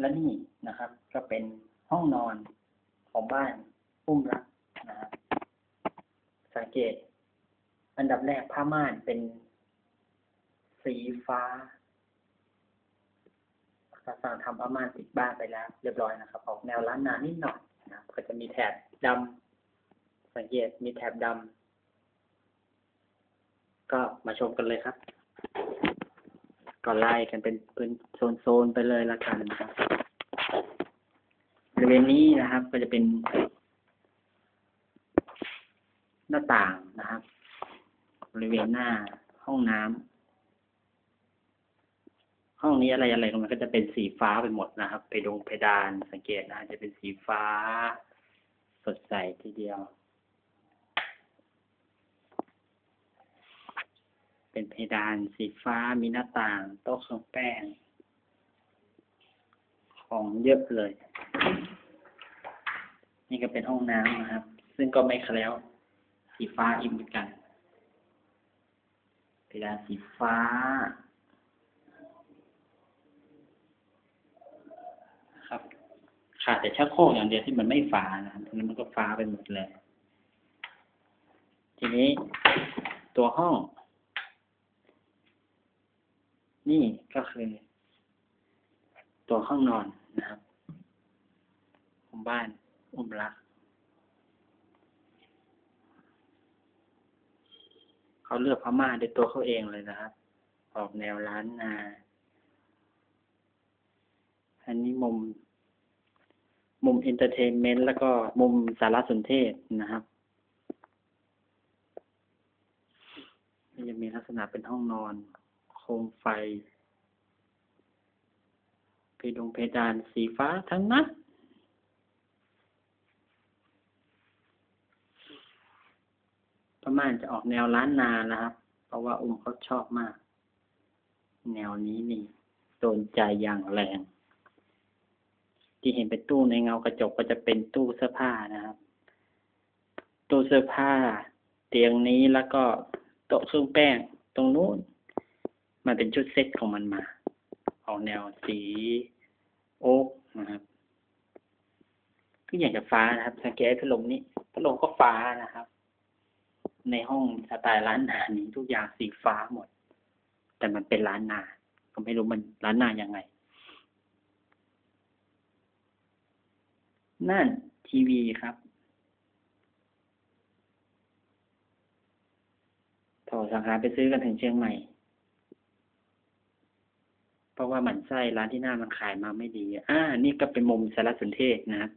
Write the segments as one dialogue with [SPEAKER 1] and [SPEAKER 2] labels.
[SPEAKER 1] และนี่นะครับ ก็เป็นห้องนอนของบ้านพุ่มรักนะครับสังเกต อันดับแรกผ้าม่านเป็นสีฟ้าเราสั่งทำผ้าม่านติดบ้านไปแล้ว เรียบร้อยนะครับ ออกแนวล้านนานิดหน่อยนะครับก็จะมีแถบดำสังเกตมีแถบดำก็มาชมกันเลยครับ ก็ไล่กันเป็นเป็นโซนๆไปเลยละกันนะครับ ริเวณนี้นะครับ ก็จะเป็น หน้าต่างนะครับ บริเวณหน้าห้องน้ำห้องนี้อะไรอะไรมันก็จะเป็นสีฟ้าไปหมดนะครับ ไปดงเพดานสังเกตนะจะเป็นสีฟ้า สดใสทีเดียว เป็นเพดานสีฟ้ามีหน้าต่าง โต๊ะเครื่องแป้ง ของเยอะเลย นี่ก็เป็นห้องน้ำนะครับ ซึ่งก็ไม่แคล้วสีฟ้าอีกเหมือนกันเพดานสีฟ้าครับขาดแต่ชักโครกอย่างเดียวที่มันไม่ฟ้านะครับนี้นมันก็ฟ้าไปหมดเลย ทีนี้ตัวห้อง นี่ก็คือ ตัวห้องนอนนะครับของบ้าน อุ้มรัก เขาเลือกพม่าด้วยตัวเขาเองเลยนะครับ ออกแนวล้านนา อันนี้มุม มุมเอนเตอร์เทนเมนต์แล้วก็มุมสารสนเทศนะครับนี่จะมีลักษณะเป็นห้องนอน โคมไฟเพดงเพดานสีฟ้าทั้งนั้นประ ม่าณจะออกแนวล้านนานะครับ เพราะว่าอุ้มเขาชอบมาก แนวนี้นี่โดนใจอย่างแรง ที่เห็นเป็นตู้ในเงากระจกก็จะเป็นตู้เสื้อผ้านะครับ ตู้เสื้อผ้า เตียงนี้แล้วก็โต๊ะเครื่องแป้งตรงนู้น มันเป็นชุดเซ็ตของมันมาออกแนวสีโอ๊กนะครับก็อย่างจะฟ้านะครับ สังเกตพัดลมนี้พัดลมก็ฟ้านะครับ ในห้องสไตล์ร้านนานี้ทุกอย่างสีฟ้าหมด แต่มันเป็นร้านนา ก็ไม่รู้มันร้านนายังไง นั่นทีวีครับ ถอดสังหาไปซื้อกันถึงเชียงใหม่ เพราะว่าหมันไส้ร้านที่หน้ามันขายมาไม่ดี อ่า นี่ก็เป็นมุมสารสนเทศนะครับ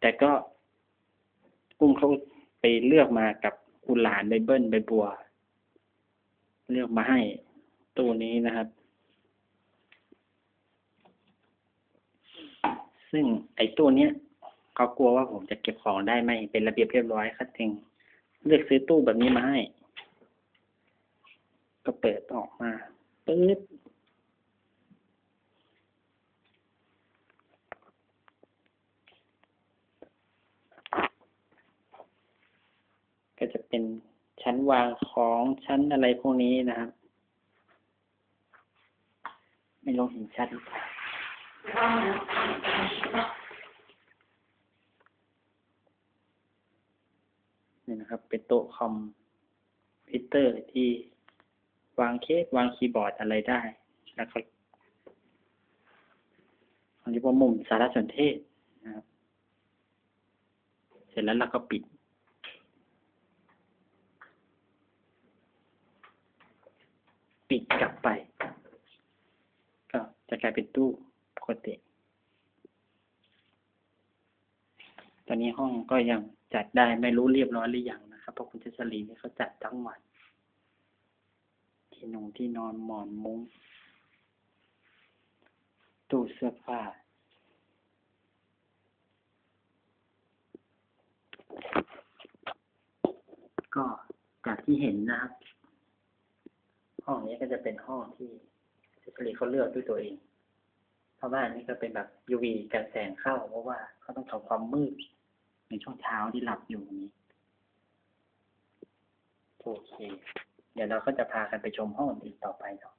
[SPEAKER 1] แต่ก็กุ้งเขาไปเลือกมากับ กุหลานใบเบิ้ลใบบัว เลือกมาให้ตู้นี้นะครับ ซึ่งไอ้ตู้เนี้ยเขากลัวว่าผมจะเก็บของได้ไม่เป็นระเบียบเรียบร้อยครับจึงเลือกซื้อตู้แบบนี้มาให้ ก็เปิดออกมาปึ๊บ ก็จะเป็นชั้นวางของชั้นอะไรพวกนี้นะครับ ไม่ลงเห็นชัดหรือเปล่านี่นะครับ เป็นโต๊ะคอมพิวเตอร์ที่วางเคสวางคีย์บอร์ดอะไรได้แล้วก็อันนี้ว่ามุมสารสนเทศนะครับ เสร็จแล้วเราก็ปิดกลับไป ก็ จะกลายเป็นตู้ปกติ ตอนนี้ห้องก็ยังจัดได้ไม่รู้เรียบร้อยหรือยังนะครับเพราะคุณเจษรีเนี่ยเขาจัดทั้งวันที่นงที่นอนหมอนมุ้งตู้เสื้อผ้าก็จากที่เห็นนะครับ ห้องนี้ก็จะเป็นห้องที่เจษรีเขาเลือกด้วยตัวเอง พราะว่านี่ก็เป็นแบบ UV กันแสงเข้า เพราะว่าเขาต้องทำความมืด ในช่วงเช้าที่หลับอยู่นี้โอเค เดี๋ยวเราก็จะพากันไปชมห้องอื่นต่อไปเนาะ